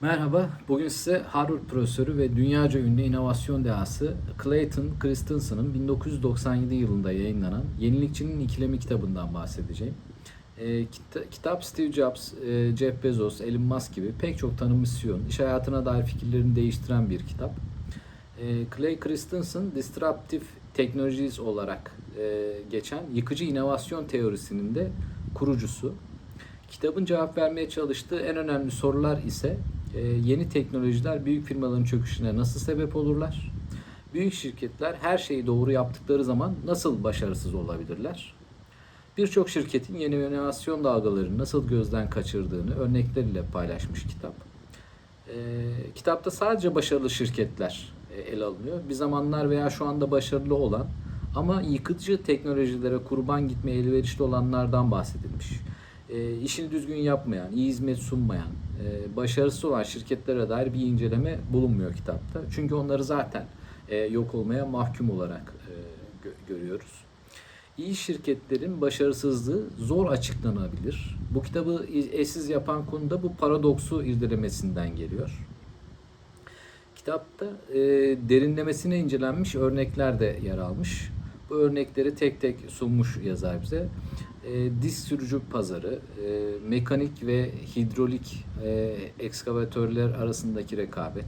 Merhaba, bugün size Harvard profesörü ve dünyaca ünlü inovasyon dehası Clayton Christensen'ın 1997 yılında yayınlanan Yenilikçinin İkilemi kitabından bahsedeceğim. Kita- kitap Steve Jobs, e, Jeff Bezos, Elon Musk gibi pek çok tanınmış CEO'nun iş hayatına dair fikirlerini değiştiren bir kitap. Ee, Clay Christensen, Disruptive Technologies olarak e, geçen yıkıcı inovasyon teorisinin de kurucusu. Kitabın cevap vermeye çalıştığı en önemli sorular ise e, yeni teknolojiler büyük firmaların çöküşüne nasıl sebep olurlar? Büyük şirketler her şeyi doğru yaptıkları zaman nasıl başarısız olabilirler? Birçok şirketin yeni inovasyon dalgalarını nasıl gözden kaçırdığını örnekleriyle paylaşmış kitap. E, kitapta sadece başarılı şirketler e, ele alınıyor. Bir zamanlar veya şu anda başarılı olan ama yıkıcı teknolojilere kurban gitmeye elverişli olanlardan bahsedilmiş. E, işini düzgün yapmayan, iyi hizmet sunmayan, e, başarısız olan şirketlere dair bir inceleme bulunmuyor kitapta. Çünkü onları zaten e, yok olmaya mahkum olarak e, gö- görüyoruz. İyi şirketlerin başarısızlığı zor açıklanabilir. Bu kitabı eşsiz yapan konu da bu paradoksu irdelemesinden geliyor. Kitapta e, derinlemesine incelenmiş örnekler de yer almış. Bu örnekleri tek tek sunmuş yazar bize. E, disk sürücü pazarı, e, mekanik ve hidrolik e, ekskavatörler arasındaki rekabet,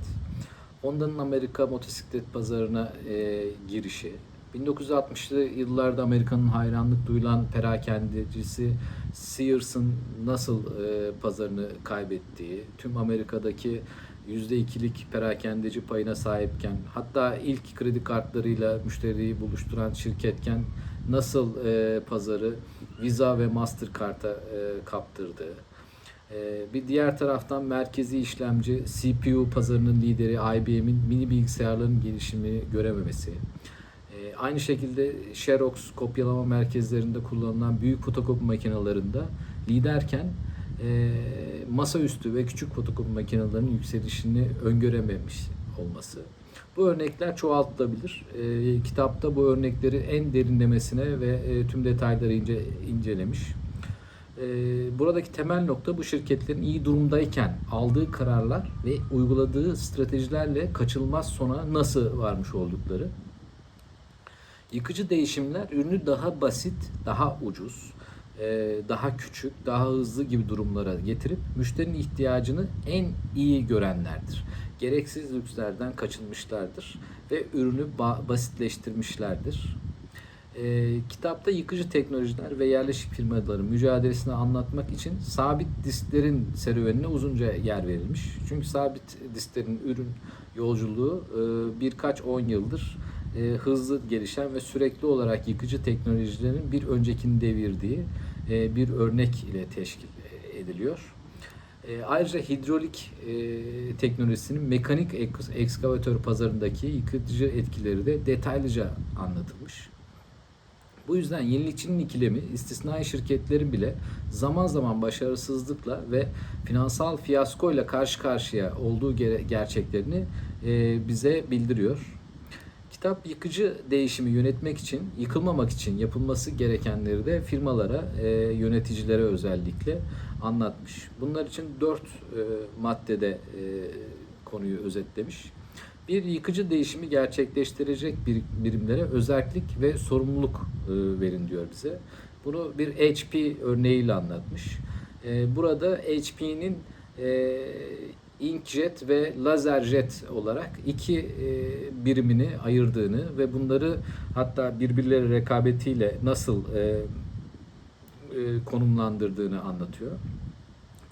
Honda'nın Amerika motosiklet pazarına e, girişi, 1960'lı yıllarda Amerika'nın hayranlık duyulan perakendecisi Sears'ın nasıl e, pazarını kaybettiği, tüm Amerika'daki %2'lik perakendeci payına sahipken, hatta ilk kredi kartlarıyla müşteriyi buluşturan şirketken nasıl e, pazarı Visa ve Mastercard'a e, kaptırdığı, ee, Bir diğer taraftan merkezi işlemci CPU pazarının lideri IBM'in mini bilgisayarların gelişimini görememesi. Ee, Aynı şekilde Xerox kopyalama merkezlerinde kullanılan büyük fotokopi makinelerinde liderken e, masaüstü ve küçük fotokopi makinelerinin yükselişini öngörememiş olması. Bu örnekler çoğaltılabilir. E, kitapta bu örnekleri en derinlemesine ve e, tüm detayları ince, incelemiş. Ee, buradaki temel nokta bu şirketlerin iyi durumdayken aldığı kararlar ve uyguladığı stratejilerle kaçılmaz sona nasıl varmış oldukları. Yıkıcı değişimler ürünü daha basit, daha ucuz, e, daha küçük, daha hızlı gibi durumlara getirip müşterinin ihtiyacını en iyi görenlerdir. Gereksiz lükslerden kaçınmışlardır ve ürünü ba- basitleştirmişlerdir. E, kitapta yıkıcı teknolojiler ve yerleşik firmaların mücadelesini anlatmak için sabit disklerin serüvenine uzunca yer verilmiş. Çünkü sabit disklerin ürün yolculuğu e, birkaç on yıldır e, hızlı gelişen ve sürekli olarak yıkıcı teknolojilerin bir öncekini devirdiği e, bir örnek ile teşkil ediliyor. E, ayrıca hidrolik e, teknolojisinin mekanik eks- ekskavatör pazarındaki yıkıcı etkileri de detaylıca anlatılmış. Bu yüzden yenilikçinin ikilemi istisnai şirketlerin bile zaman zaman başarısızlıkla ve finansal fiyaskoyla karşı karşıya olduğu gerçeklerini e, bize bildiriyor. Kitap yıkıcı değişimi yönetmek için, yıkılmamak için yapılması gerekenleri de firmalara, e, yöneticilere özellikle anlatmış. Bunlar için dört e, maddede e, konuyu özetlemiş. Bir yıkıcı değişimi gerçekleştirecek bir birimlere özellik ve sorumluluk e, verin diyor bize. Bunu bir HP örneğiyle anlatmış. E, Burada HP'nin e, inkjet ve laserjet olarak iki e, birimini ayırdığını ve bunları hatta birbirleri rekabetiyle nasıl e, e, konumlandırdığını anlatıyor.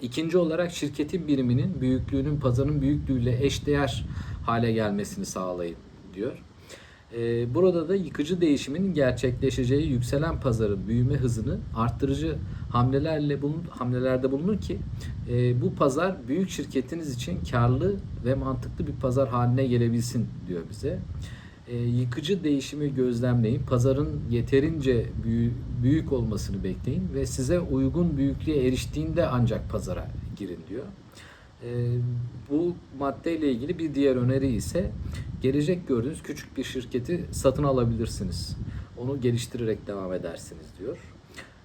İkinci olarak şirketin biriminin büyüklüğünün pazarın büyüklüğüyle eşdeğer hale gelmesini sağlayın diyor. Ee, Burada da yıkıcı değişimin gerçekleşeceği yükselen pazarın büyüme hızını arttırıcı hamlelerle bulun, hamlelerde bulunun ki e, bu pazar büyük şirketiniz için karlı ve mantıklı bir pazar haline gelebilsin diyor bize. E, yıkıcı değişimi gözlemleyin. Pazarın yeterince büyü- büyük olmasını bekleyin ve size uygun büyüklüğe eriştiğinde ancak pazara girin diyor. E, bu maddeyle ilgili bir diğer öneri ise gelecek gördüğünüz küçük bir şirketi satın alabilirsiniz. Onu geliştirerek devam edersiniz diyor.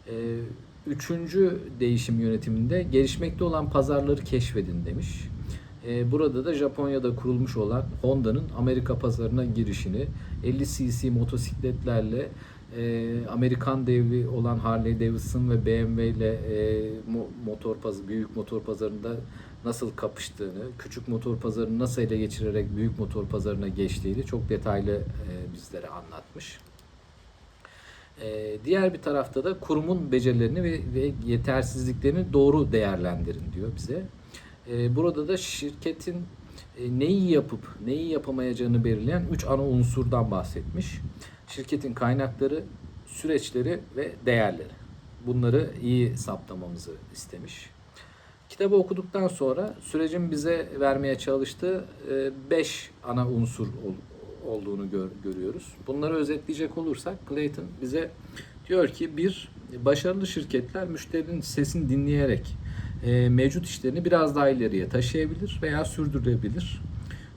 E, üçüncü değişim yönetiminde gelişmekte olan pazarları keşfedin demiş. E, burada da Japonya'da kurulmuş olan Honda'nın Amerika pazarına girişini 50 cc motosikletlerle e, Amerikan devi olan Harley Davidson ve BMW ile e, mo- motor pazı büyük motor pazarında nasıl kapıştığını, küçük motor pazarını nasıl ele geçirerek büyük motor pazarına geçtiğini çok detaylı e, bizlere anlatmış. E, diğer bir tarafta da kurumun becerilerini ve, ve yetersizliklerini doğru değerlendirin diyor bize. E, burada da şirketin e, neyi yapıp neyi yapamayacağını belirleyen 3 ana unsurdan bahsetmiş. Şirketin kaynakları, süreçleri ve değerleri. Bunları iyi saptamamızı istemiş. Kitabı okuduktan sonra sürecin bize vermeye çalıştığı 5 ana unsur ol- olduğunu gör- görüyoruz. Bunları özetleyecek olursak Clayton bize diyor ki bir başarılı şirketler müşterinin sesini dinleyerek e, mevcut işlerini biraz daha ileriye taşıyabilir veya sürdürebilir.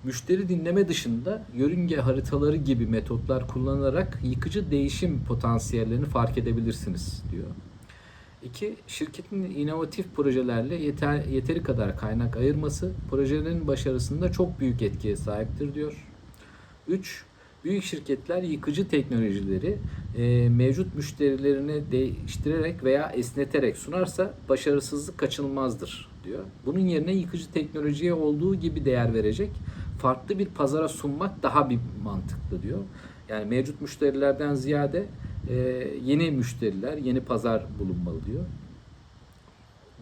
Müşteri dinleme dışında yörünge haritaları gibi metotlar kullanarak yıkıcı değişim potansiyellerini fark edebilirsiniz diyor. İki, şirketin inovatif projelerle yeter, yeteri kadar kaynak ayırması projelerin başarısında çok büyük etkiye sahiptir diyor. 3. Büyük şirketler yıkıcı teknolojileri e, mevcut müşterilerine değiştirerek veya esneterek sunarsa başarısızlık kaçınılmazdır diyor. Bunun yerine yıkıcı teknolojiye olduğu gibi değer verecek farklı bir pazara sunmak daha bir mantıklı diyor. Yani mevcut müşterilerden ziyade e, yeni müşteriler, yeni pazar bulunmalı diyor.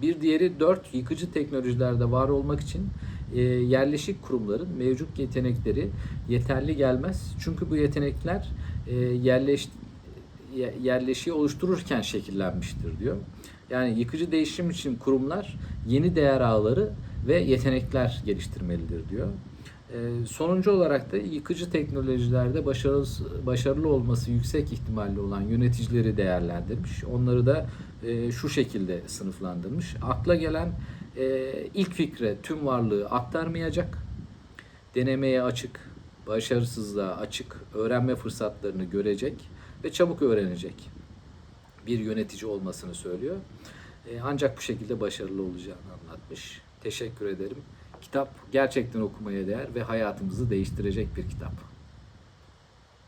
Bir diğeri dört yıkıcı teknolojilerde var olmak için e, yerleşik kurumların mevcut yetenekleri yeterli gelmez. Çünkü bu yetenekler e, yerleş ye- yerleşiği oluştururken şekillenmiştir diyor. Yani yıkıcı değişim için kurumlar yeni değer ağları ve yetenekler geliştirmelidir diyor. E, sonuncu olarak da yıkıcı teknolojilerde başarılı, başarılı olması yüksek ihtimalli olan yöneticileri değerlendirmiş. Onları da e, şu şekilde sınıflandırmış. Akla gelen e, ilk fikre tüm varlığı aktarmayacak, denemeye açık, başarısızlığa açık, öğrenme fırsatlarını görecek ve çabuk öğrenecek bir yönetici olmasını söylüyor. E, ancak bu şekilde başarılı olacağını anlatmış. Teşekkür ederim. Kitap gerçekten okumaya değer ve hayatımızı değiştirecek bir kitap.